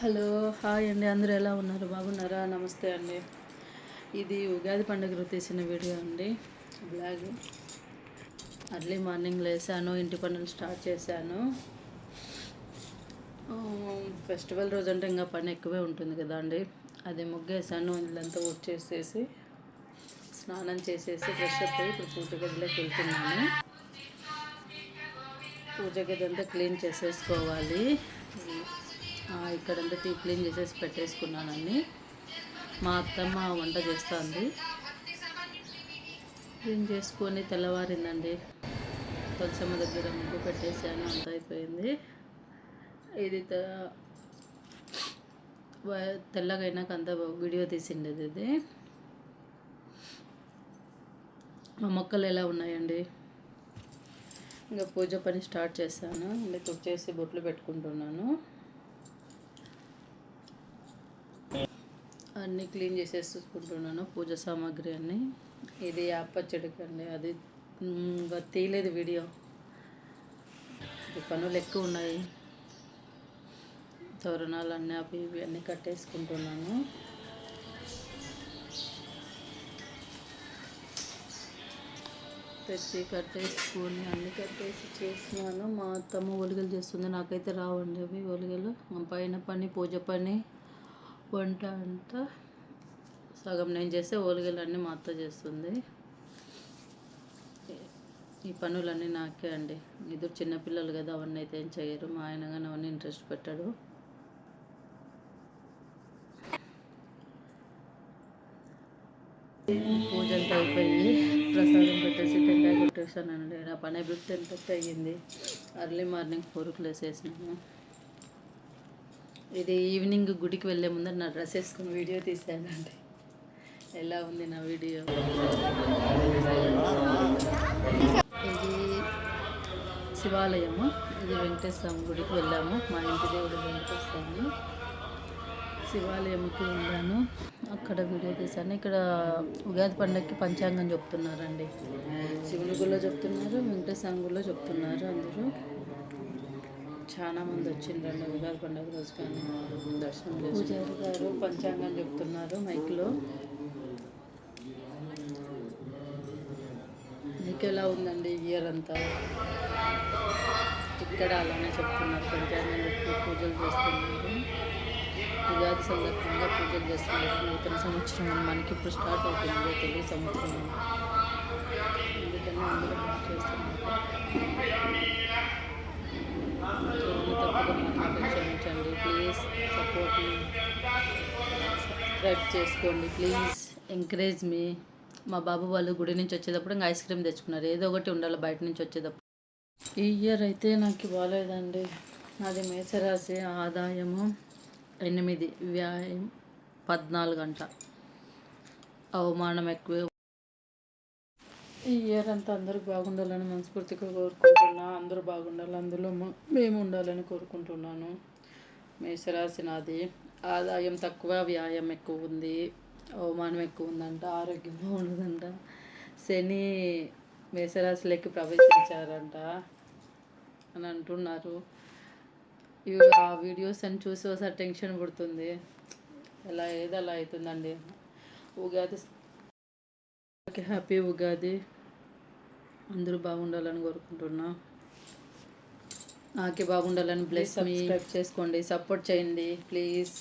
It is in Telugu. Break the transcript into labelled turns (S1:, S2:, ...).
S1: హలో హాయ్ అండి. అందరూ ఎలా ఉన్నారు? బాగున్నారా? నమస్తే అండి. ఇది ఉగాది పండుగ తీసిన వీడియో అండి. బ్లాగ్ అర్లీ మార్నింగ్ లేసాను ఇంటి పనులు స్టార్ట్ చేశాను. ఫెస్టివల్ రోజు అంటే ఇంకా పని ఎక్కువే ఉంటుంది కదా అండి. అది ముగ్గేసాను ఇల్లంతా వచ్చేసేసి స్నానం చేసేసి ఫ్రెష్ అప్ అయ్యి ఇప్పుడు పూజ గదిలోకి వెళ్తున్నాను. పూజ గది అంతా క్లీన్ చేసేసుకోవాలి. ఇక్కడంతా టీ క్లీన్ చేసేసి పెట్టేసుకున్నానండి మా అత్తమ్మ వంట చేస్తుంది. క్లీన్ చేసుకొని తెల్లవారిందండి. తులసమ్మ దగ్గర ముగ్గు పెట్టేసాను అంత అయిపోయింది. ఇది త- తెల్లగా అయినాక అంత వీడియో తీసిండేది ఇది. మా మొక్కలు ఎలా ఉన్నాయండి? ఇంకా పూజ పని స్టార్ట్ చేశాను. ఇంకా చేసి బొట్లు పెట్టుకుంటున్నాను. అన్నీ క్లీన్ చేసేసుకుంటున్నాను పూజ సామాగ్రి అన్నీ. ఇది ఆపచ్చడికి అది ఇంకా తీయలేదు వీడియో. పనులు ఎక్కువ ఉన్నాయి. తోరణాలు అన్నీ అవి ఇవి అన్నీ కట్టేసుకుంటున్నాను. తెచ్చి కట్టేసుకొని అన్ని కట్టేసి చేసినాను. మా అత్తమ్మ ఒలిగలు చేస్తుంది. నాకైతే రావండి అవి ఒలిగలు. మా పైన పని పూజ పని వంట అంతా సగం నేను చేస్తే ఓలిగలు అన్నీ మా అత్త చేస్తుంది. ఈ పనులన్నీ నాకే అండి. ఇద్దరు చిన్నపిల్లలు కదా అవన్నీ అయితే ఏం చేయరు. మా ఆయన కానీ అవన్నీ ఇంట్రెస్ట్ పెట్టాడు. పూజ అంతా అయిపోయింది. ప్రసాదం పెట్టేసి టెంకాయ కొట్టేసానండి నా పని అయిపోయి టెన్ థర్టీ అయ్యింది. అర్లీ మార్నింగ్ ఫోర్కి లేసేసినాను ఇది ఈవినింగ్ గుడికి వెళ్ళే ముందర నా డ్రెస్ వేసుకుని వీడియో తీసానండి ఎలా ఉంది నా వీడియో? ఇది శివాలయము. ఇది వెంకటేశ్వర స్వామి గుడికి వెళ్ళాము. మా ఇంటి దేవుడు వెంకటేశ్వర స్వామి. శివాలయంకి వెళ్ళాను. అక్కడ వీడియో తీశాను. ఇక్కడ ఉగాది పండగకి పంచాంగం చెప్తున్నారండి. శివుని గుళ్ళో చెప్తున్నారు వెంకటేశ్వర గుళ్ళో చెప్తున్నారు అందరూ. చాలా మంది వచ్చిండ్రండి ఉగాది పండుగ రోజు కానీ దర్శనం పూజారి గారు. పంచాంగం చెప్తున్నారు మైక్లో. మీకు ఎలా ఉందండి ఇయర్ అంతా? ఇక్కడ అలానే చెప్తున్నారు పంచాంగం చెప్పి పూజలు చేస్తున్నారు. ఉగాది సందర్భంగా పూజలు చేస్తున్నారు నూతన సంవత్సరం మనకి ఇప్పుడు స్టార్ట్ అవుతుంది తెలుగు సంవత్సరం. అందుకని అందరూ బాగా చేస్తున్నారు. క్షమించండి ప్లీజ్ సపోర్ట్ సబ్స్క్రైబ్ చేసుకోండి. ప్లీజ్ ఎంకరేజ్ మీ మా బాబు వాళ్ళు గుడి నుంచి వచ్చేటప్పుడు ఇంకా ఐస్ క్రీమ్ తెచ్చుకున్నారు. ఏదో ఒకటి ఉండాలి బయట నుంచి వచ్చేటప్పుడు. ఈ ఇయర్ అయితే నాకు బాగాలేదండి నాది మేసరాశి ఆదాయము. ఎనిమిది వ్యాయం పద్నాలుగు గంట అవమానం ఎక్కువ. ఈ ఇయర్ అంతా అందరూ బాగుండాలని మనస్ఫూర్తిగా కోరుకుంటున్నా. అందరూ బాగుండాలి అందులో మేము ఉండాలని కోరుకుంటున్నాను. మేషరాశి నాది. ఆదాయం తక్కువ వ్యాయామం ఎక్కువ ఉంది. అవమానం ఎక్కువ ఉందంట ఆరోగ్యం బాగుండదంట శని మేషరాశిలోకి ప్రవేశించారంట అని అంటున్నారు. ఇవి ఆ వీడియోస్ అని చూసి ఒకసారి టెన్షన్ పుడుతుంది. ఎలా ఏది అలా అవుతుందండి. ఉగాది హ్యాపీ ఉగాది. అందరూ బాగుండాలని కోరుకుంటున్నా. నాకే బాగుండాలని బ్లెస్ మీ సబ్స్క్రైబ్ చేసుకోండి సపోర్ట్ చేయండి. ప్లీజ్